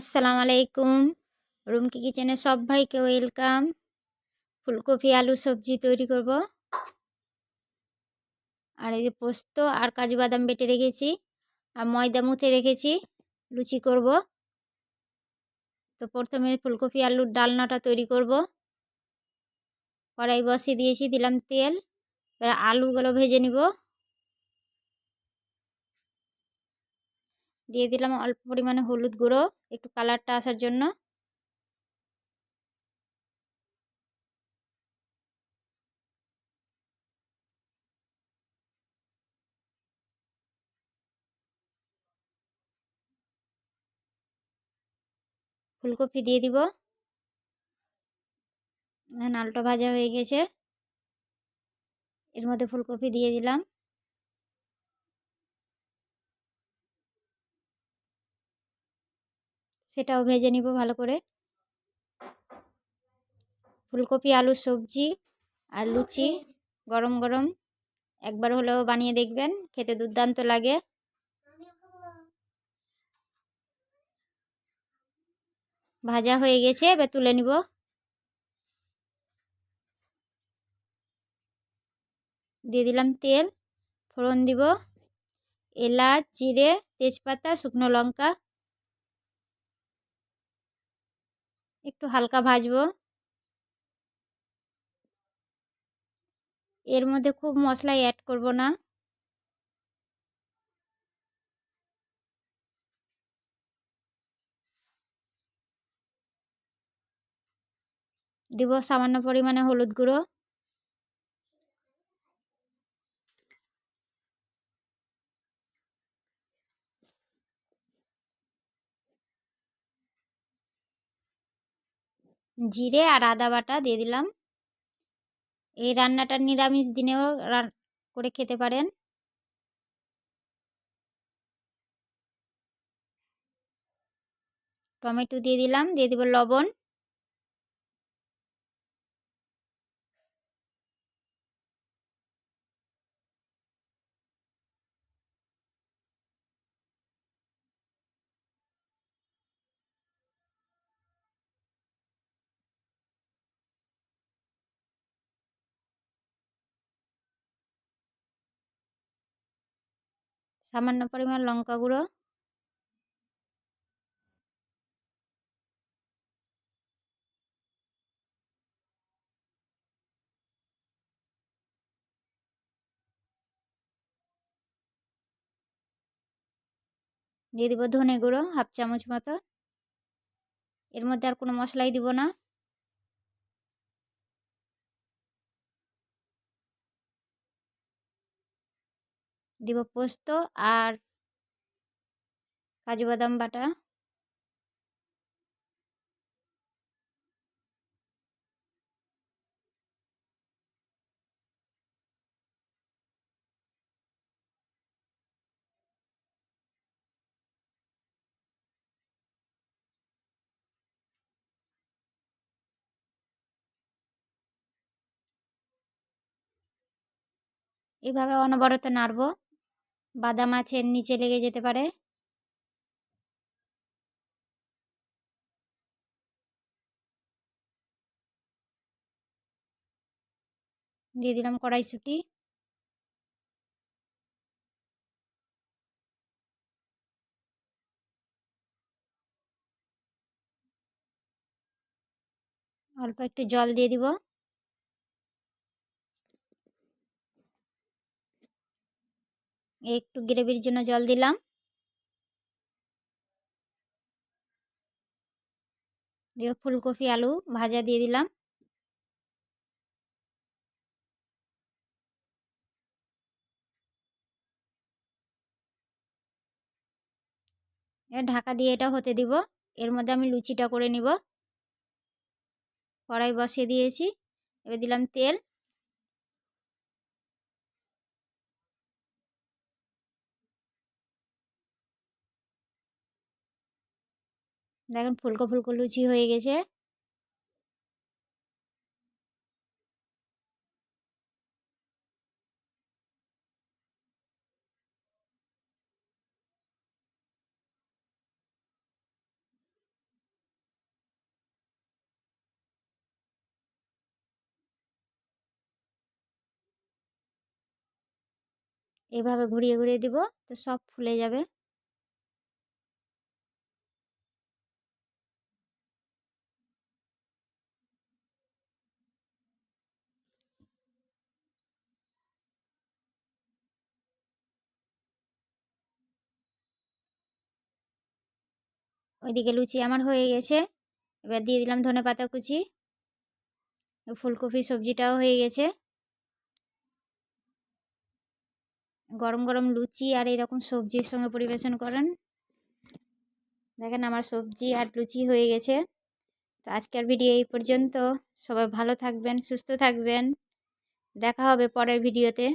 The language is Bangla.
আসসালামু আলাইকুম। রুমকি কিচেনে সব ভাইকে ওয়েলকাম। ফুলকপি, আলু, সবজি তৈরি করব। আর এই পোস্ত আর কাজু বাদাম বেটে রেখেছি। আর ময়দা মুথে রেখেছি। লুচি করব। তো প্রথমে ফুলকপি, আলুর ডালনাটা তৈরি করব। কড়াই বসিয়ে দিয়েছি, দিলাম তেল। এবার আলুগুলো ভেজে নিব। দিয়ে দিলাম অল্প পরিমাণে হলুদ গুঁড়ো, একটু কালারটা আসার জন্য। ফুলকপি দিয়ে দিব। নালটা ভাজা হয়ে গেছে। এর মধ্যে ফুলকপি দিয়ে দিলাম। সেটাও ভেজে নিব ভালো করে। ফুলকপি আলুর সবজি আর লুচি গরম গরম। একবার হলেও বানিয়ে দেখবেন, খেতে দুর্দান্ত লাগে। ভাজা হয়ে গেছে, এবার তুলে নিব। দিয়ে দিলাম তেল, ফোড়ন দিব। এলাচ, জিরে, তেজপাতা, শুকনো লঙ্কা। একটু হালকা ভাজবো। এর মধ্যে খুব মশলা অ্যাড করব না। দিব সামান্য পরিমাণে হলুদ গুঁড়ো। জিরে আর আদা বাটা দিয়ে দিলাম। এই রান্নাটা নিরামিষ দিনেও করে খেতে পারেন। টমেটো দিয়ে দিলাম, দিয়ে দিব লবণ। সামান্য পরিমাণ লঙ্কা গুঁড়ো। দিয়ে দিব ধনে গুঁড়ো, হাফ চামচ মতো। এর মধ্যে আর কোনো মশলাই দিব না। দিব পোস্ত আর কাজু বাদাম বাটা। এভাবে অনবরত নাড়ব। বাদাম আছে নিচে লেগে যেতে পারে। দিয়ে দিলাম কড়াইশুঁটি। অল্প একটু জল দিয়ে দিব। একটু গ্রেভির জন্য জল দিলাম। দিয়ে ফুলকপি, আলু ভাজা দিয়ে দিলাম। ঢাকা দিয়ে এটা হতে দিব। এর মধ্যে আমি লুচিটা করে নিব। কড়াই বসিয়ে দিয়েছি। এবার দিলাম তেল। দেখেন ফুলকো ফুলকো লুচি হয়ে গেছে। এভাবে ঘুরিয়ে ঘুরিয়ে দিব তো সব ফুলে যাবে। ওইদিকে লুচি আমার হয়ে গেছে। এবার দিয়ে দিলাম ধনে পাতা কুচি। ফুলকপি সবজিটাও হয়ে গেছে। গরম গরম লুচি আর এরকম সবজির সঙ্গে পরিবেশন করেন। দেখেন আমার সবজি আর লুচি হয়ে গেছে। তো আজকের ভিডিও এই পর্যন্ত। সবাই ভালো থাকবেন, সুস্থ থাকবেন। দেখা হবে পরের ভিডিওতে।